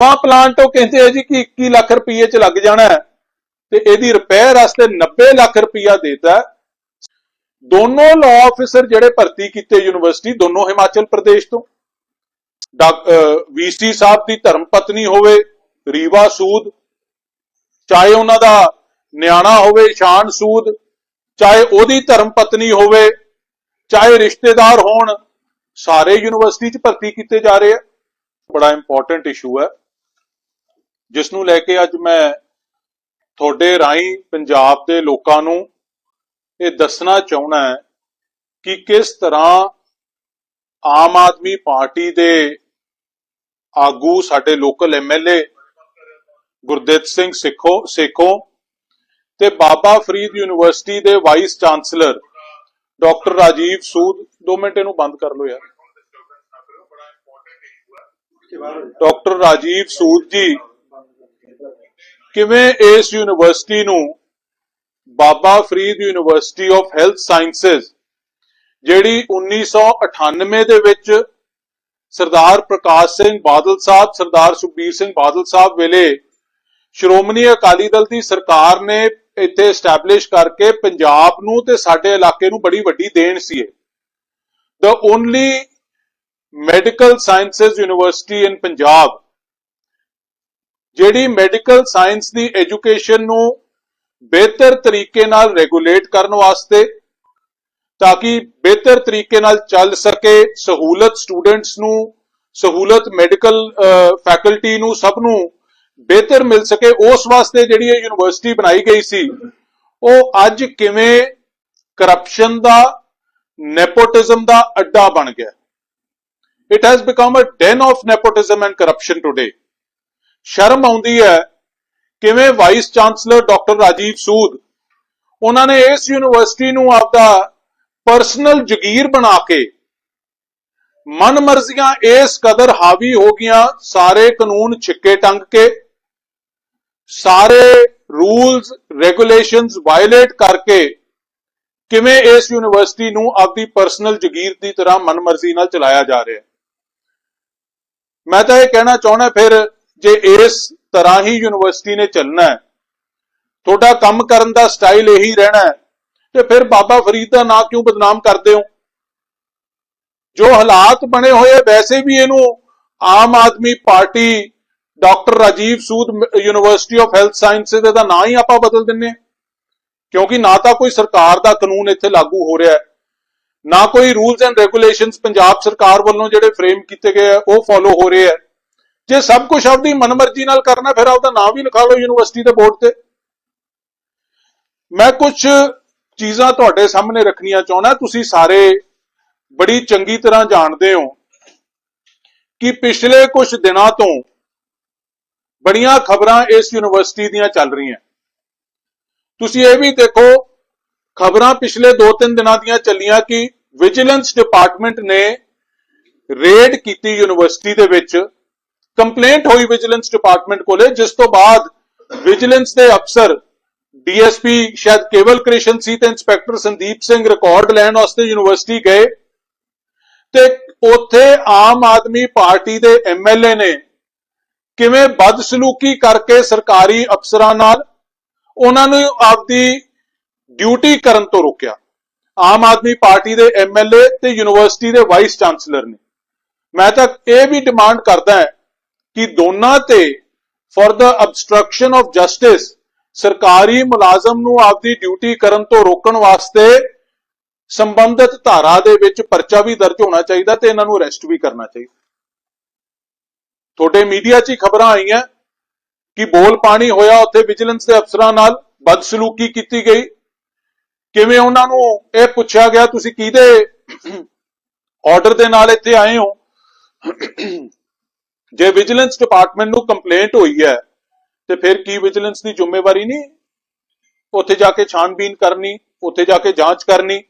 ਨਵਾਂ ਪਲਾਂਟ ਉਹ ਕਹਿੰਦੇ ਆ ਜੀ ਕਿ 21 ਲੱਖ ਰੁਪਏ ਚ ਲੱਗ ਜਾਣਾ ਹੈ ਤੇ ਇਹਦੀ ਰਿਪੇਅਰ ਵਾਸਤੇ 90 ਲੱਖ ਰੁਪਇਆ ਦੇਤਾ ਹੈ। ਦੋਨੋਂ ਲਾਅ ਆਫੀਸਰ ਜਿਹੜੇ ਭਰਤੀ ਕੀਤੇ ਯੂਨੀਵਰਸਿਟੀ ਦੋਨੋਂ ਹਿਮਾਚਲ ਪ੍ਰਦੇਸ਼ ਤੋਂ। ਵੀਸੀ ਸਾਹਿਬ ਦੀ ਧਰਮ ਪਤਨੀ ਹੋਵੇ, ਰੀਵਾ ਸੂਦ, ਚਾਹੇ ਉਹਨਾਂ ਦਾ ਨਿਆਣਾ ਹੋਵੇ ਇਸ਼ਾਨ ਸੂਦ, ਚਾਹੇ ਉਹਦੀ ਧਰਮ ਪਤਨੀ ਹੋਵੇ, ਚਾਹੇ ਰਿਸ਼ਤੇਦਾਰ ਹੋਣ, ਸਾਰੇ ਯੂਨੀਵਰਸਿਟੀ 'ਚ ਭਰਤੀ ਕੀਤੇ ਜਾ ਰਹੇ ਆ। ਬੜਾ ਇੰਪੋਰਟੈਂਟ ਇਸ਼ੂ ਹੈ। ਜਿਸ ਨੂੰ ਲੈ ਕੇ ਅੱਜ ਮੈਂ ਤੁਹਾਡੇ ਰਾਹੀਂ ਪੰਜਾਬ ਦੇ ਲੋਕਾਂ ਨੂੰ ਇਹ ਦੱਸਣਾ ਚਾਹਣਾ ਹੈ ਕਿ ਕਿਸ ਤਰ੍ਹਾਂ ਆਮ ਆਦਮੀ ਪਾਰਟੀ ਦੇ ਆਗੂ ਸਾਡੇ ਲੋਕਲ ਐਮਐਲਏ ਗੁਰਦੇਵ ਸਿੰਘ ਸਿੱਖੋ ਸੇਖੋ ਤੇ ਬਾਬਾ ਫਰੀਦ ਯੂਨੀਵਰਸਿਟੀ ਦੇ vice chancellor doctor Rajeev Sood. 2 minute ਇਹਨੂੰ ਬੰਦ ਕਰ ਲਓ ਯਾਰ। ਡਾਕਟਰ ਰਾਜੀਵ ਸੂਦ ਜੀ ਕਿਵੇਂ ਇਸ ਯੂਨੀਵਰਸਿਟੀ ਨੂੰ, Baba Farid university of health sciences, ਜਿਹੜੀ 1998 ਦੇ ਵਿੱਚ ਸਰਦਾਰ ਪ੍ਰਕਾਸ਼ ਸਿੰਘ ਬਾਦਲ ਸਾਹਿਬ, ਸਰਦਾਰ ਸੁਖਬੀਰ ਸਿੰਘ ਬਾਦਲ ਸਾਹਿਬ ਵੇਲੇ ਸ਼੍ਰੋਮਣੀ ਅਕਾਲੀ ਦਲ ਦੀ ਸਰਕਾਰ ਨੇ ਇੱਥੇ ਐਸਟੈਬਲਿਸ਼ ਕਰਕੇ ਪੰਜਾਬ ਨੂੰ ਤੇ ਸਾਡੇ ਇਲਾਕੇ ਨੂੰ ਬੜੀ ਵੱਡੀ ਦੇਣ ਸੀ ਇਹ the only medical sciences university in Punjab ਜਿਹੜੀ ਮੈਡੀਕਲ ਸਾਇੰਸ ਦੀ ਐਜੂਕੇਸ਼ਨ ਨੂੰ ਬਿਹਤਰ ਤਰੀਕੇ ਨਾਲ ਰੈਗੂਲੇਟ ਕਰਨ ਵਾਸਤੇ, ਤਾਂ ਕਿ ਬਿਹਤਰ ਤਰੀਕੇ ਨਾਲ ਚੱਲ ਸਕੇ, ਸਹੂਲਤ ਸਟੂਡੈਂਟਸ ਨੂੰ, ਸਹੂਲਤ ਮੈਡੀਕਲ ਫੈਕਲਟੀ ਨੂੰ, ਸਭ ਨੂੰ ਬਿਹਤਰ ਮਿਲ ਸਕੇ, ਉਸ ਵਾਸਤੇ ਜਿਹੜੀ ਇਹ ਯੂਨੀਵਰਸਿਟੀ ਬਣਾਈ ਗਈ ਸੀ, ਉਹ ਅੱਜ ਕਿਵੇਂ ਕਰਪਸ਼ਨ ਦਾ ਨੈਪੋਟਿਜ਼ਮ ਦਾ ਅੱਡਾ ਬਣ ਗਿਆ। It has become a den of nepotism and corruption today ਸ਼ਰਮ ਆਉਂਦੀ ਹੈ ਕਿਵੇਂ vice chancellor doctor Rajeev Sood ਉਹਨਾਂ ਨੇ ਇਸ ਯੂਨੀਵਰਸਿਟੀ ਨੂੰ ਆਪਦਾ ਪਰਸਨਲ ਜਗੀਰ ਬਣਾ ਕੇ ਮਨਮਰਜ਼ੀਆਂ ਇਸ ਕਦਰ ਹਾਵੀ ਹੋ ਗਈਆਂ, ਸਾਰੇ ਕਾਨੂੰਨ ਛਿੱਕੇ ਟੰਗ ਕੇ, ਸਾਰੇ ਰੂਲਸ ਰੈਗੂਲੇਸ਼ਨਸ ਵਾਇਲੇਟ ਕਰਕੇ ਕਿਵੇਂ ਇਸ ਯੂਨੀਵਰਸਿਟੀ ਨੂੰ ਆਪਦੀ ਪਰਸਨਲ ਜਗੀਰ ਦੀ ਤਰ੍ਹਾਂ ਮਨਮਰਜ਼ੀ ਨਾਲ ਚਲਾਇਆ ਜਾ ਰਿਹਾ ਹੈ। ਮੈਂ ਤਾਂ ਇਹ ਕਹਿਣਾ ਚਾਹੁੰਦਾ ਫਿਰ ਜੇ ਇਸ ਤਰ੍ਹਾਂ ਹੀ ਯੂਨੀਵਰਸਿਟੀ ਨੇ ਚੱਲਣਾ ਹੈ, ਤੁਹਾਡਾ ਕੰਮ ਕਰਨ ਦਾ ਸਟਾਈਲ ਇਹੀ ਰਹਿਣਾ ਹੈ, ਤੇ ਫਿਰ ਬਾਬਾ ਫਰੀਦ ਦਾ ਨਾਂ ਕਿਉਂ ਬਦਨਾਮ ਕਰਦੇ ਹੋ? ਜੋ ਹਾਲਾਤ ਬਣੇ ਹੋਏ ਵੈਸੇ ਵੀ ਇਹਨੂੰ Aam Aadmi Party doctor Rajeev Sood university of health sciences ਦਾ ਨਾਂ ਹੀ ਆਪਾਂ ਬਦਲ ਦਿੰਨੇ ਹਾਂ, ਕਿਉਂਕਿ ਨਾ ਤਾਂ ਕੋਈ ਸਰਕਾਰ ਦਾ ਕਾਨੂੰਨ ਇੱਥੇ ਲਾਗੂ ਹੋ ਰਿਹਾ ਹੈ, ਨਾ ਕੋਈ ਰੂਲਸ ਐਂਡ ਰੈਗੂਲੇਸ਼ਨਸ ਪੰਜਾਬ ਸਰਕਾਰ ਵੱਲੋਂ ਜਿਹੜੇ ਫਰੇਮ ਕੀਤੇ ਗਏ ਆ, ਉਹ ਫੋਲੋ ਹੋ ਰਹੇ ਆ। ਜੇ ਸਭ ਕੁਝ ਆਪਦੀ ਮਨਮਰਜ਼ੀ ਨਾਲ ਕਰਨਾ, ਫਿਰ ਆਪਦਾ ਨਾਮ ਵੀ ਲਿਖਾ ਲਓ ਯੂਨੀਵਰਸਿਟੀ ਦੇ ਬੋਰਡ ਤੇ। ਮੈਂ ਕੁਝ ਚੀਜ਼ਾਂ ਤੁਹਾਡੇ ਸਾਹਮਣੇ ਰੱਖਣੀਆਂ ਚਾਹੁੰਦਾ। ਤੁਸੀਂ ਸਾਰੇ ਬੜੀ ਚੰਗੀ ਤਰ੍ਹਾਂ ਜਾਣਦੇ ਹੋ ਕਿ ਪਿਛਲੇ ਕੁਝ ਦਿਨਾਂ ਤੋਂ ਬੜੀਆਂ ਖਬਰਾਂ ਇਸ ਯੂਨੀਵਰਸਿਟੀ ਦੀਆਂ ਚੱਲ ਰਹੀਆਂ। ਤੁਸੀਂ ਇਹ ਵੀ ਦੇਖੋ, ਖਬਰਾਂ ਪਿਛਲੇ 2-3 ਦਿਨਾਂ ਦੀਆਂ ਚੱਲੀਆਂ ਕਿ ਵਿਜੀਲੈਂਸ ਡਿਪਾਰਟਮੈਂਟ ਨੇ ਰੇਡ ਕੀਤੀ ਯੂਨੀਵਰਸਿਟੀ ਦੇ ਵਿੱਚ ਕੰਪਲੇਂਟ ਹੋਈ ਵਿਜੀਲੈਂਸ ਡਿਪਾਰਟਮੈਂਟ ਕੋਲੇ, ਜਿਸ ਤੋਂ ਬਾਅਦ ਵਿਜੀਲੈਂਸ ਦੇ ਅਫਸਰ ਡੀਐਸਪੀ ਸ਼ਾਇਦ ਕੇਵਲ ਕ੍ਰਿਸ਼ਨ ਸੀ ਤੇ ਇੰਸਪੈਕਟਰ ਸੰਦੀਪ ਸਿੰਘ ਰਿਕਾਰਡ ਲੈਣ ਵਾਸਤੇ ਯੂਨੀਵਰਸਿਟੀ ਗਏ ਤੇ ਉੱਥੇ ਆਮ ਆਦਮੀ ਪਾਰਟੀ ਦੇ ਐਮਐਲਏ ਨੇ ਕਿਵੇਂ ਬਦਸਲੂਕੀ ਕਰਕੇ ਸਰਕਾਰੀ ਅਫਸਰਾਂ ਨਾਲ ਉਹਨਾਂ ਨੂੰ ਆਪਦੀ ਡਿਊਟੀ ਕਰਨ ਤੋਂ ਰੋਕਿਆ। ਆਮ ਆਦਮੀ ਪਾਰਟੀ ਦੇ ਐਮਐਲਏ ਤੇ ਯੂਨੀਵਰਸਿਟੀ ਦੇ ਵਾਈਸ ਚਾਂਸਲਰ ਨੇ। ਮੈਂ ਤਾਂ ਇਹ ਵੀ ਡਿਮਾਂਡ ਕਰਦਾ ਹਾਂ ਕਿ ਦੋਨਾਂ ਤੇ for the obstruction of justice ਸਰਕਾਰੀ ਮੁਲਾਜ਼ਮ ਨੂੰ ਆਪਦੀ ਡਿਊਟੀ ਕਰਨ ਤੋਂ ਰੋਕਣ ਵਾਸਤੇ ਸੰਬੰਧਿਤ ਧਾਰਾ ਦੇ ਵਿੱਚ ਪਰਚਾ ਵੀ ਦਰਜ ਹੋਣਾ ਚਾਹੀਦਾ ਤੇ ਇਹਨਾਂ ਨੂੰ ਅਰੈਸਟ ਵੀ ਕਰਨਾ ਚਾਹੀਦਾ। ਤੁਹਾਡੇ ਮੀਡੀਆ 'ਚ ਹੀ ਖਬਰਾਂ ਆਈਆਂ ਕਿ ਬੋਲ ਪਾਣੀ ਹੋਇਆ ਉੱਥੇ ਵਿਜੀਲੈਂਸ ਦੇ ਅਫਸਰਾਂ ਨਾਲ, ਬਦਸਲੂਕੀ ਕੀਤੀ ਗਈ। ਕਿਵੇਂ ਉਹਨਾਂ ਨੂੰ ਇਹ ਪੁੱਛਿਆ ਗਿਆ, ਤੁਸੀਂ ਕਿਹਦੇ ਆਰਡਰ ਦੇ ਨਾਲ ਇੱਥੇ ਆਏ ਹੋ? ਜੇ ਵਿਜੀਲੈਂਸ ਡਿਪਾਰਟਮੈਂਟ ਨੂੰ ਕੰਪਲੇਂਟ ਹੋਈ ਹੈ, ਤੇ ਫਿਰ ਕੀ ਵਿਜੀਲੈਂਸ ਦੀ ਜ਼ਿੰਮੇਵਾਰੀ ਨਹੀਂ? ਉੱਥੇ ਜਾ ਕੇ ਛਾਣਬੀਨ ਕਰਨੀ, ਉੱਥੇ ਜਾ ਕੇ ਜਾਂਚ ਕਰਨੀ।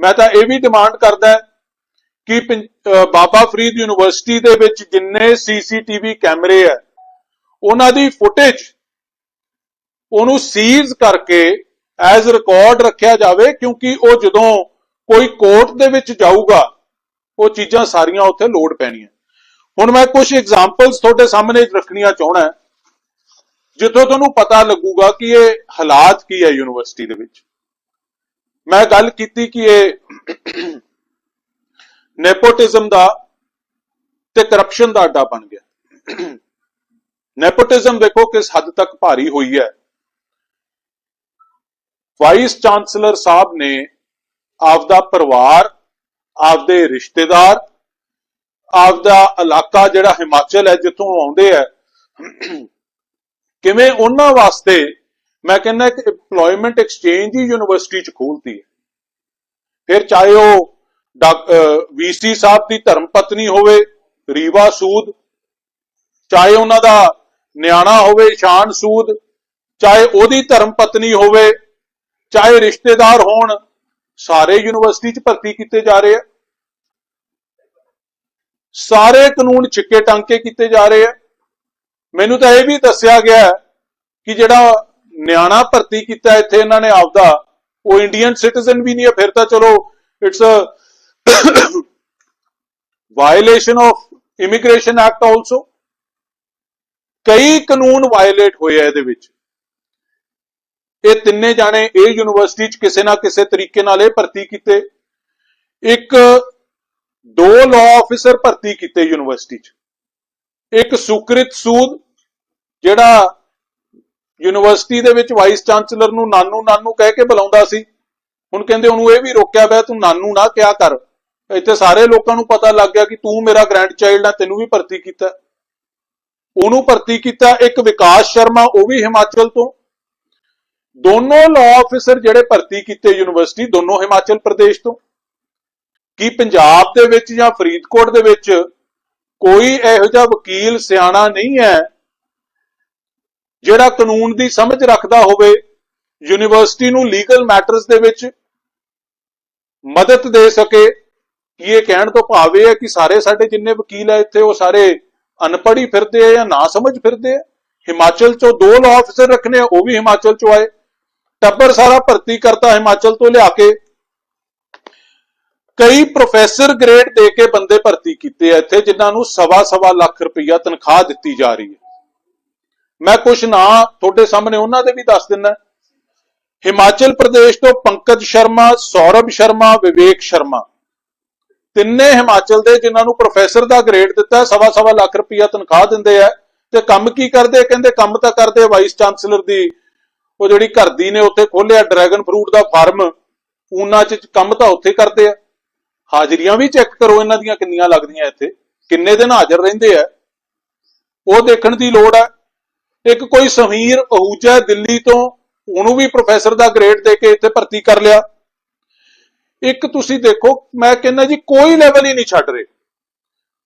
ਮੈਂ ਤਾਂ ਇਹ ਵੀ ਡਿਮਾਂਡ ਕਰਦਾ ਕਿ ਪੰ- ਬਾਬਾ ਫਰੀਦ ਯੂਨੀਵਰਸਿਟੀ ਦੇ ਵਿੱਚ ਜਿੰਨੇ ਸੀਸੀਟੀਵੀ ਕੈਮਰੇ ਹੈ, ਉਹਨਾਂ ਦੀ ਫੁਟੇਜ, ਉਹਨੂੰ ਸੀਜ਼ ਕਰਕੇ ਐਜ਼ ਰਿਕਾਰਡ ਰੱਖਿਆ ਜਾਵੇ, ਕਿਉਂਕਿ ਉਹ ਜਦੋਂ ਕੋਈ ਕੋਰਟ ਦੇ ਵਿੱਚ ਜਾਊਗਾ, ਉਹ ਚੀਜ਼ਾਂ ਸਾਰੀਆਂ ਉੱਥੇ ਲੋਡ ਪੈਣੀਆਂ। ਹੁਣ ਮੈਂ ਕੁਝ ਐਗਜ਼ਾਮਪਲਸ ਤੁਹਾਡੇ ਸਾਹਮਣੇ ਰੱਖਣੀਆਂ ਚਾਹਣਾ ਜਿੱਥੋਂ ਤੁਹਾਨੂੰ ਪਤਾ ਲੱਗੂਗਾ ਕਿ ਇਹ ਹਾਲਾਤ ਕੀ ਹੈ ਯੂਨੀਵਰਸਿਟੀ ਦੇ ਵਿੱਚ। ਮੈਂ ਗੱਲ ਕੀਤੀ ਕਿ ਇਹ ਨੈਪੋਟਿਜ਼ਮ ਦਾ ਤੇ ਕਰਪਸ਼ਨ ਦਾ ਅੱਡਾ ਬਣ ਗਿਆ। ਨੈਪੋਟਿਜ਼ਮ ਦੇਖੋ ਕਿਸ ਹੱਦ ਤੱਕ ਭਾਰੀ ਹੋਈ ਹੈ। ਵਾਈਸ ਚਾਂਸਲਰ ਸਾਹਿਬ ਨੇ ਆਪਦਾ ਪਰਿਵਾਰ, ਆਪਦੇ ਰਿਸ਼ਤੇਦਾਰ ਆਪਦਾ ਇਲਾਕਾ ਜਿਹੜਾ ਹਿਮਾਚਲ ਹੈ, ਜਿੱਥੋਂ ਆਉਂਦੇ ਆ, ਕਿਵੇਂ ਉਹਨਾਂ ਵਾਸਤੇ ਮੈਂ ਕਹਿੰਦਾ ਕਿ EMPLOYMENT ਐਕਸਚੇਂਜ ਹੀ ਯੂਨੀਵਰਸਿਟੀ ਚ ਖੋਲਤੀ ਹੈ। ਫਿਰ ਚਾਹੇ ਉਹ ਵੀਸੀ ਸਾਹਿਬ ਦੀ ਧਰਮ ਪਤਨੀ ਹੋਵੇ, ਰੀਵਾ ਸੂਦ, ਚਾਹੇ ਉਹਨਾਂ ਦਾ ਨਿਆਣਾ ਹੋਵੇ, ਸ਼ਾਨ ਸੂਦ, ਚਾਹੇ ਉਹਦੀ ਧਰਮ ਪਤਨੀ ਹੋਵੇ, ਚਾਹੇ ਰਿਸ਼ਤੇਦਾਰ ਹੋਣ, ਸਾਰੇ ਯੂਨੀਵਰਸਿਟੀ ਚ ਭਰਤੀ ਕੀਤੇ ਜਾ ਰਹੇ ਆ। ਸਾਰੇ ਕਾਨੂੰਨ ਛਿੱਕੇ ਟਾਂਕੇ ਕੀਤੇ ਜਾ ਰਹੇ ਆ। ਮੈਨੂੰ ਤਾਂ ਇਹ ਵੀ ਦੱਸਿਆ ਗਿਆ ਕਿ ਜਿਹੜਾ ਨਿਆਣਾ ਭਰਤੀ ਕੀਤਾ ਇੱਥੇ ਇਹਨਾਂ ਨੇ ਆਪਦਾ, ਉਹ ਇੰਡੀਅਨ ਸਿਟੀਜ਼ਨ ਵੀ ਨਹੀਂ ਹੈ, ਫਿਰ ਤਾਂ ਚਲੋ it's a violation of immigration act also ਕਈ ਕਾਨੂੰਨ ਵਾਇਲੇਟ ਹੋਏ ਆ ਇਹਦੇ ਵਿੱਚ। ਇਹ ਤਿੰਨੇ ਜਾਣੇ ਇਹ ਯੂਨੀਵਰਸਿਟੀ ਚ ਕਿਸੇ ਨਾ ਕਿਸੇ ਤਰੀਕੇ ਨਾਲ ਇਹ ਭਰਤੀ ਕੀਤੇ। ਇੱਕ ਦੋ ਲਾਅ ਆਫੀਸਰ ਭਰਤੀ ਕੀਤੇ ਯੂਨੀਵਰਸਿਟੀ ਚ। ਇੱਕ ਸੁਕ੍ਰਿਤ ਸੂਦ, ਜਿਹੜਾ ਯੂਨੀਵਰਸਿਟੀ ਦੇ ਵਿੱਚ ਵਾਈਸ ਚਾਂਸਲਰ ਨੂੰ ਨਾਨੂ ਨਾਨੂ ਕਹਿ ਕੇ ਬੁਲਾਉਂਦਾ ਸੀ। ਹੁਣ ਕਹਿੰਦੇ ਉਹਨੂੰ ਇਹ ਵੀ ਰੋਕਿਆ ਪਿਆ ਤੂੰ ਨਾਨੂ ਨਾ ਕਿਆ ਕਰ। ਇੱਥੇ ਸਾਰੇ ਲੋਕਾਂ ਨੂੰ ਪਤਾ ਲੱਗ ਗਿਆ ਕਿ ਤੂੰ ਮੇਰਾ ਗ੍ਰੈਂਡ ਚਾਈਲਡ ਆ, ਤੈਨੂੰ ਵੀ ਭਰਤੀ ਕੀਤਾ। ਉਹਨੂੰ ਭਰਤੀ ਕੀਤਾ ਇੱਕ ਵਿਕਾਸ ਸ਼ਰਮਾ, ਉਹ ਵੀ ਹਿਮਾਚਲ ਤੋਂ। ਦੋਨੋਂ ਲਾਅ ਆਫੀਸਰ ਜਿਹੜੇ ਭਰਤੀ ਕੀਤੇ ਯੂਨੀਵਰਸਿਟੀ ਦੋਨੋਂ ਹਿਮਾਚਲ ਪ੍ਰਦੇਸ਼ ਤੋਂ। ਕਿ ਪੰਜਾਬ ਦੇ ਵਿੱਚ ਜਾਂ ਫਰੀਦਕੋਟ ਦੇ ਵਿੱਚ ਕੋਈ ਇਹੋ ਜਿਹਾ ਵਕੀਲ ਸਿਆਣਾ ਨਹੀਂ ਹੈ ਜਿਹੜਾ ਕਾਨੂੰਨ ਦੀ ਸਮਝ ਰੱਖਦਾ ਹੋਵੇ, ਯੂਨੀਵਰਸਿਟੀ ਨੂੰ ਲੀਗਲ ਮੈਟਰਸ ਦੇ ਵਿੱਚ ਮਦਦ ਦੇ ਸਕੇ, ਕਿ ਇਹ ਕਹਿਣ ਤੋਂ ਭਾਵ ਇਹ ਹੈ ਕਿ ਸਾਰੇ ਸਾਡੇ ਜਿੰਨੇ ਵਕੀਲ ਆ ਇੱਥੇ, ਉਹ ਸਾਰੇ ਅਨਪੜ੍ਹ ਹੀ ਫਿਰਦੇ ਆ ਜਾਂ ਨਾ ਸਮਝ ਫਿਰਦੇ ਆ? ਹਿਮਾਚਲ ਚੋਂ ਦੋ ਲਾਅ ਆਫੀਸਰ ਰੱਖਨੇ ਆ, ਉਹ ਵੀ ਹਿਮਾਚਲ ਚੋਂ ਆਏ। ਟੱਬਰ ਸਾਰਾ ਭਰਤੀ ਕਰਤਾ ਹਿਮਾਚਲ ਤੋਂ ਲਿਆ ਕੇ। ਕਈ ਪ੍ਰੋਫੈਸਰ ਗ੍ਰੇਡ ਦੇ ਕੇ ਬੰਦੇ ਭਰਤੀ ਕੀਤੇ ਆ ਇੱਥੇ, ਜਿਨ੍ਹਾਂ ਨੂੰ ਸਵਾ ਸਵਾ ਲੱਖ ਰੁਪਈਆ ਤਨਖਾਹ ਦਿੱਤੀ ਜਾ ਰਹੀ ਹੈ। ਮੈਂ ਕੁਝ ਨਾਂ ਤੁਹਾਡੇ ਸਾਹਮਣੇ ਉਹਨਾਂ ਦੇ ਵੀ ਦੱਸ ਦਿੰਦਾ। ਹਿਮਾਚਲ ਪ੍ਰਦੇਸ਼ ਤੋਂ ਪੰਕਜ ਸ਼ਰਮਾ, ਸੌਰਭ ਸ਼ਰਮਾ, ਵਿਵੇਕ ਸ਼ਰਮਾ। ਤਿੰਨੇ ਹਿਮਾਚਲ ਦੇ ਜਿਨ੍ਹਾਂ ਨੂੰ ਪ੍ਰੋਫੈਸਰ ਦਾ ਗ੍ਰੇਡ ਦਿੱਤਾ, ਸਵਾ ਸਵਾ ਲੱਖ ਰੁਪਈਆ ਤਨਖਾਹ ਦਿੰਦੇ ਆ। ਤੇ ਕੰਮ ਕੀ ਕਰਦੇ? ਕਹਿੰਦੇ ਕੰਮ ਤਾਂ ਕਰਦੇ ਵਾਈਸ ਚਾਂਸਲਰ ਦੀ। ਉਹ ਜਿਹੜੀ ਘਰ ਦੀ ਨੇ, ਉੱਥੇ ਖੋਲਿਆ ਡਰੈਗਨ ਫਰੂਟ ਦਾ ਫਾਰਮ ਉਹਨਾਂ ਚ ਕੰਮ ਤਾਂ ਉੱਥੇ ਕਰਦੇ ਆ। ਹਾਜ਼ਰੀਆਂ ਵੀ ਚੈੱਕ ਕਰੋ ਇਹਨਾਂ ਦੀਆਂ ਕਿੰਨੀਆਂ ਲੱਗਦੀਆਂ ਇੱਥੇ, ਕਿੰਨੇ ਦਿਨ ਹਾਜ਼ਰ ਰਹਿੰਦੇ ਆ। ਉਹ ਦੇਖਣ ਦੀ ਲੋੜ ਹੈ ਇੱਕ ਕੋਈ ਸਮੀਰ ਅਹੂਜਾ ਦਿੱਲੀ ਤੋਂ ਉਹਨੂੰ ਵੀ ਪ੍ਰੋਫੈਸਰ ਦਾ ਗ੍ਰੇਡ ਦੇ ਕੇ ਇੱਥੇ ਭਰਤੀ ਕਰ ਲਿਆ। ਇੱਕ ਤੁਸੀਂ ਦੇਖੋ, ਮੈਂ ਕਹਿੰਦਾ ਜੀ, ਕੋਈ ਲੈਵਲ ਹੀ ਨਹੀਂ ਛੱਡ ਰਹੇ।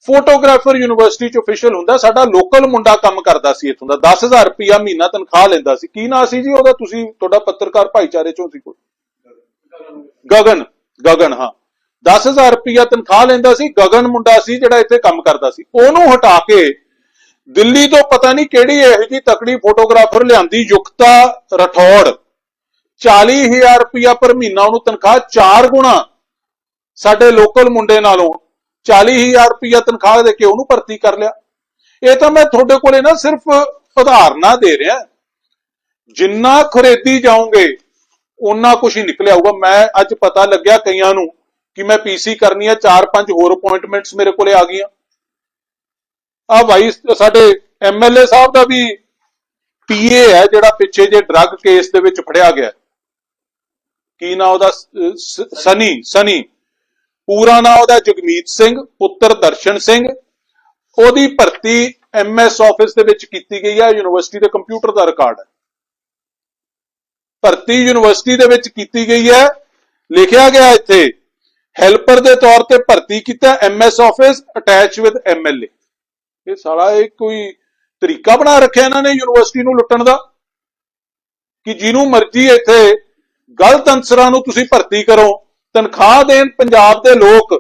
ਫੋਟੋਗ੍ਰਾਫਰ ਯੂਨੀਵਰਸਿਟੀ ਚ ਅਫੀਸ਼ੀਅਲ ਹੁੰਦਾ, ਸਾਡਾ ਲੋਕਲ ਮੁੰਡਾ ਕੰਮ ਕਰਦਾ ਸੀ ਇੱਥੋਂ ਦਾ 10000 ਰੁਪਇਆ ਮਹੀਨਾ ਤਨਖਾਹ ਲੈਂਦਾ ਸੀ। ਕੀ ਨਾਂ ਸੀ ਜੀ ਉਹਦਾ? ਤੁਸੀਂ ਤੁਹਾਡਾ ਪੱਤਰਕਾਰ ਭਾਈਚਾਰੇ ਚੋਂ ਸੀ ਕੋਈ? ਗਗਨ ਗਗਨ, ਹਾਂ। 10000 ਰੁਪਿਆ ਤਨਖਾਹ ਲੈਂਦਾ ਸੀ, ਗਗਨ ਮੁੰਡਾ ਸੀ ਜਿਹੜਾ ਇੱਥੇ ਕੰਮ ਕਰਦਾ ਸੀ। ਉਹਨੂੰ ਹਟਾ ਕੇ ਦਿੱਲੀ ਤੋਂ ਪਤਾ ਨਹੀਂ ਕਿਹੜੀ ਇਹੋ ਜੀ ਤਕੜੀ ਫੋਟੋਗ੍ਰਾਫਰ ਲਿਆਂਦੀ, ਯੁਕਤਾ ਰਠੌੜ। 40000 ਰੁਪਇਆ ਪਰ ਮਹੀਨਾ ਉਹਨੂੰ ਤਨਖਾਹ 4 ਗੁਣਾ ਸਾਡੇ ਲੋਕਲ ਮੁੰਡੇ ਨਾਲੋਂ 40000 ਰੁਪਿਆ ਤਨਖਾਹ ਦੇ ਕੇ ਉਹਨੂੰ ਭਰਤੀ ਕਰ ਲਿਆ। ਇਹ ਤਾਂ ਮੈਂ ਤੁਹਾਡੇ ਕੋਲੇ ਨਾ ਸਿਰਫ ਉਦਾਹਰਨਾਂ ਦੇ ਰਿਹਾ। ਜਿੰਨਾ ਖਰੇਦੀ ਜਾਓਗੇ ਉਹਨਾਂ ਕੁਝ ਹੀ ਨਿਕਲਿਆ ਹੋਊਗਾ। ਮੈਂ ਅੱਜ ਪਤਾ ਲੱਗਿਆ ਕਈਆਂ ਨੂੰ ਕਿ ਮੈਂ ਪੀਸੀ ਕਰਨੀ ਆ 4-5 ਹੋਰ ਅਪਾਇੰਟਮੈਂਟਸ ਮੇਰੇ ਕੋਲੇ ਆ ਗਈਆਂ। ਆ ਭਾਈ ਸਾਡੇ ਐਮਐਲਏ ਸਾਹਿਬ ਦਾ ਵੀ ਪੀਏ ਹੈ, ਜਿਹੜਾ ਪਿੱਛੇ ਜੇ ਡਰੱਗ ਕੇਸ ਦੇ ਵਿੱਚ ਫੜਿਆ ਗਿਆ। ਕੀ ਨਾਂ ਉਹਦਾ? ਸਨੀ ਸਨੀ। ਪੂਰਾ ਨਾਂ ਉਹਦਾ ਜਗਮੀਤ ਸਿੰਘ, ਪੁੱਤਰ ਦਰਸ਼ਨ ਸਿੰਘ। ਉਹਦੀ ਭਰਤੀ ਐਮਐਸ ਆਫਿਸ ਦੇ ਵਿੱਚ ਕੀਤੀ ਗਈ ਹੈ ਯੂਨੀਵਰਸਿਟੀ ਦੇ ਕੰਪਿਊਟਰ ਦਾ ਰਿਕਾਰਡ ਹੈ ਭਰਤੀ ਯੂਨੀਵਰਸਿਟੀ ਦੇ ਵਿੱਚ ਕੀਤੀ ਗਈ ਹੈ। ਲਿਖਿਆ ਗਿਆ ਇੱਥੇ ਹੈਲਪਰ ਦੇ ਤੌਰ ਤੇ ਭਰਤੀ ਕੀਤਾ MS office attach with MLA ਇਹ ਸਾਲਾ ਇਹ ਕੋਈ ਤਰੀਕਾ ਬਣਾ ਰੱਖਿਆ ਇਹਨਾਂ ਨੇ ਯੂਨੀਵਰਸਿਟੀ ਨੂੰ ਲੁੱਟਣ ਦਾ? ਕਿ ਜਿਹਨੂੰ ਮਰਜ਼ੀ ਇੱਥੇ ਗਲਤ ਅਨਸਰਾਂ ਨੂੰ ਤੁਸੀਂ ਭਰਤੀ ਕਰੋ, ਤਨਖਾਹ ਦੇਣ ਪੰਜਾਬ ਦੇ ਲੋਕ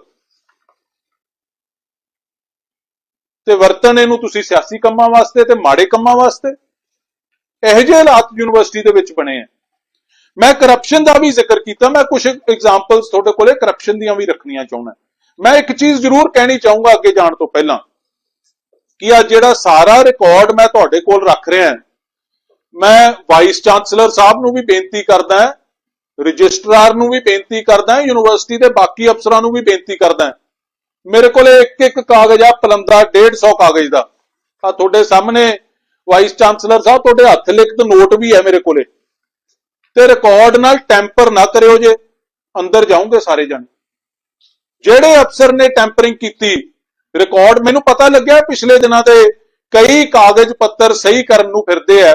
ਤੇ ਵਰਤਣ ਇਹਨੂੰ ਤੁਸੀਂ ਸਿਆਸੀ ਕੰਮਾਂ ਵਾਸਤੇ ਤੇ ਮਾੜੇ ਕੰਮਾਂ ਵਾਸਤੇ? ਇਹੋ ਜਿਹੇ ਹਾਲਾਤ ਯੂਨੀਵਰਸਿਟੀ ਦੇ ਵਿੱਚ ਬਣੇ ਆ। ਮੈਂ ਕਰਪਸ਼ਨ ਦਾ ਵੀ ਜ਼ਿਕਰ ਕੀਤਾ, ਮੈਂ ਕੁਝ ਐਗਜ਼ਾਮਪਲਸ ਤੁਹਾਡੇ ਕੋਲੇ ਕਰਪਸ਼ਨ ਦੀਆਂ ਵੀ ਰੱਖਣੀਆਂ ਚਾਹੁੰਦਾ। ਮੈਂ ਇੱਕ ਚੀਜ਼ ਜ਼ਰੂਰ ਕਹਿਣੀ ਚਾਹੂੰਗਾ ਅੱਗੇ ਜਾਣ ਤੋਂ ਪਹਿਲਾਂ ਕਿ ਆ ਜਿਹੜਾ ਸਾਰਾ ਰਿਕਾਰਡ ਮੈਂ ਤੁਹਾਡੇ ਕੋਲ ਰੱਖ ਰਿਹਾ, ਮੈਂ ਵਾਈਸ ਚਾਂਸਲਰ ਸਾਹਿਬ ਨੂੰ ਵੀ ਬੇਨਤੀ ਕਰਦਾ ਰਜਿਸਟਰਾਰ ਨੂੰ ਵੀ ਬੇਨਤੀ ਕਰਦਾ ਯੂਨੀਵਰਸਿਟੀ ਦੇ ਬਾਕੀ ਅਫਸਰਾਂ ਨੂੰ ਵੀ ਬੇਨਤੀ ਕਰਦਾ। ਮੇਰੇ ਕੋਲੇ ਇੱਕ ਇੱਕ ਕਾਗਜ਼ ਆ ਪਲੰਦਾ 150 ਕਾਗਜ਼ ਦਾ। ਆ ਤੁਹਾਡੇ ਸਾਹਮਣੇ ਵਾਈਸ ਚਾਂਸਲਰ ਸਾਹਿਬ ਤੁਹਾਡੇ ਹੱਥ ਲਿਖਤ ਨੋਟ ਵੀ ਹੈ ਮੇਰੇ ਕੋਲੇ। ਤੇ ਰਿਕਾਰਡ ਨਾਲ ਟੈਂਪਰ ਨਾ ਕਰਿਓ ਜੇ। ਅੰਦਰ ਜਾਓਗੇ ਸਾਰੇ ਜਣੇ। ਜਿਹੜੇ ਅਫਸਰ ਨੇ ਟੈਂਪਰਿੰਗ ਕੀਤੀ ਰਿਕਾਰਡ ਮੈਨੂੰ ਪਤਾ ਲੱਗਿਆ ਪਿਛਲੇ ਦਿਨਾਂ ਦੇ ਕਈ ਕਾਗਜ਼ ਪੱਤਰ ਸਹੀ ਕਰਨ ਨੂੰ ਫਿਰਦੇ ਆ।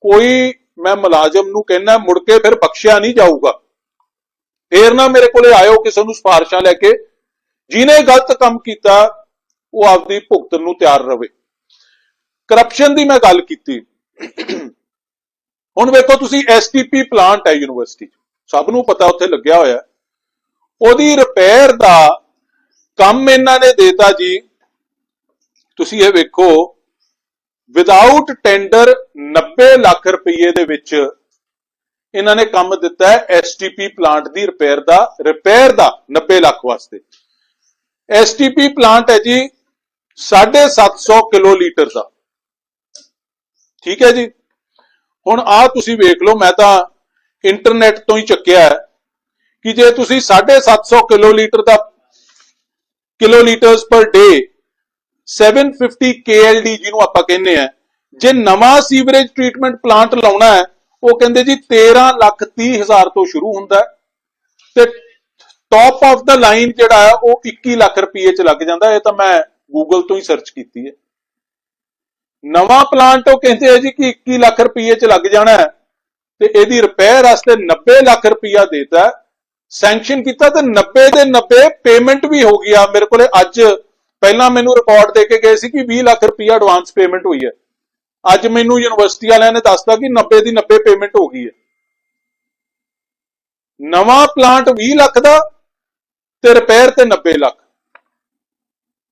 ਕੋਈ ਮੈਂ ਮੁਲਾਜ਼ਮ ਨੂੰ ਕਹਿਣਾ ਮੁੜ ਕੇ ਫਿਰ ਬਖਸ਼ਿਆ ਨਹੀਂ ਜਾਊਗਾ। ਫੇਰ ਨਾ ਮੇਰੇ ਕੋਲੇ ਆਇਓ ਕਿਸੇ ਨੂੰ ਸਿਫਾਰਿਸ਼ਾਂ ਲੈ ਕੇ। ਜਿਹਨੇ ਗਲਤ ਕੰਮ ਕੀਤਾ, ਉਹ ਆਪਦੀ ਭੁਗਤਣ ਨੂੰ ਤਿਆਰ ਰਵੇ। ਕਰਪਸ਼ਨ ਦੀ ਮੈਂ ਗੱਲ ਕੀਤੀ। ਹੁਣ ਵੇਖੋ ਤੁਸੀਂ ਐਸਟੀਪੀ ਪਲਾਂਟ ਹੈ ਯੂਨੀਵਰਸਿਟੀ 'ਚ। ਸਭ ਨੂੰ ਪਤਾ ਉੱਥੇ ਲੱਗਿਆ ਹੋਇਆ ਉਹਦੀ ਰਿਪੇਅਰ ਦਾ ਕੰਮ ਇਹਨਾਂ ਨੇ ਦੇਤਾ ਜੀ। ਤੁਸੀਂ ਇਹ ਵੇਖੋ ਵਿਦਆਊਟ ਟੈਂਡਰ 90 ਲੱਖ ਰੁਪਏ ਦੇ ਵਿੱਚ ਇਹਨਾਂ ਨੇ ਕੰਮ ਦਿੱਤਾ ਹੈ ਐਸਟੀਪੀ ਪਲਾਂਟ ਦੀ ਰਿਪੇਅਰ ਦਾ ਰਿਪੇਅਰ ਦਾ 90 ਲੱਖ ਵਾਸਤੇ। ਐਸਟੀਪੀ ਪਲਾਂਟ ਹੈ ਜੀ 750 ਕਿਲੋ ਲੀਟਰ ਦਾ। ਠੀਕ ਹੈ ਜੀ। ਹੁਣ ਆ ਤੁਸੀਂ ਵੇਖ ਲਓ, ਮੈਂ ਤਾਂ ਇੰਟਰਨੈਟ ਤੋਂ ਹੀ ਚੱਕਿਆ ਕਿ ਜੇ ਤੁਸੀਂ 750 ਕਿਲੋ ਲੀਟਰ ਦਾ ਕਿਲੋਲੀਟਰਸ ਪਰ ਡੇ 750 KLD ਜਿਹਨੂੰ ਆਪਾਂ ਕਹਿੰਦੇ ਆ ਜੇ ਨਵਾਂ ਸੀਵਰੇਜ ਟ੍ਰੀਟਮੈਂਟ ਪਲਾਂਟ ਲਾਉਣਾ ਹੈ, ਉਹ ਕਹਿੰਦੇ ਜੀ 13 ਲੱਖ 30 ਹਜ਼ਾਰ ਤੋਂ ਸ਼ੁਰੂ ਹੁੰਦਾ ਤੇ ਟੌਪ ਆਫ ਦਾ ਲਾਈਨ ਜਿਹੜਾ ਹੈ, ਉਹ 21 ਲੱਖ ਰੁਪਏ ਚ ਲੱਗ ਜਾਂਦਾ ਇਹ ਤਾਂ ਮੈਂ ਗੂਗਲ ਤੋਂ ਹੀ ਸਰਚ ਕੀਤੀ ਹੈ। ਨਵਾਂ ਪਲਾਂਟ ਉਹ ਕਹਿੰਦੇ ਆ ਜੀ ਕਿ 21 ਲੱਖ ਰੁਪਏ ਚ ਲੱਗ ਜਾਣਾ ਤੇ ਇਹਦੀ ਰਿਪੇਅਰ ਵਾਸਤੇ 90 ਲੱਖ ਰੁਪਇਆ ਦੇਤਾ ਸੈਂਕਸ਼ਨ ਕੀਤਾ ਤੇ 90 ਦੇ 90 ਪੇਮੈਂਟ ਵੀ ਹੋ ਗਈ ਆ। ਮੇਰੇ ਕੋਲੇ ਅੱਜ ਪਹਿਲਾਂ ਮੈਨੂੰ ਰਿਪੋਰਟ ਦੇ ਕੇ ਗਏ ਸੀ ਕਿ 20 ਲੱਖ ਰੁਪਇਆ ਐਡਵਾਂਸ ਪੇਮੈਂਟ ਹੋਈ ਹੈ। ਅੱਜ ਮੈਨੂੰ ਯੂਨੀਵਰਸਿਟੀ ਵਾਲਿਆਂ ਨੇ ਦੱਸਤਾ ਕਿ 90 ਦੀ 90 ਪੇਮੈਂਟ ਹੋ ਗਈ ਹੈ। ਨਵਾਂ ਪਲਾਂਟ 20 ਲੱਖ ਦਾ ਤੇ ਰਿਪੇਅਰ ਤੇ 90 ਲੱਖ।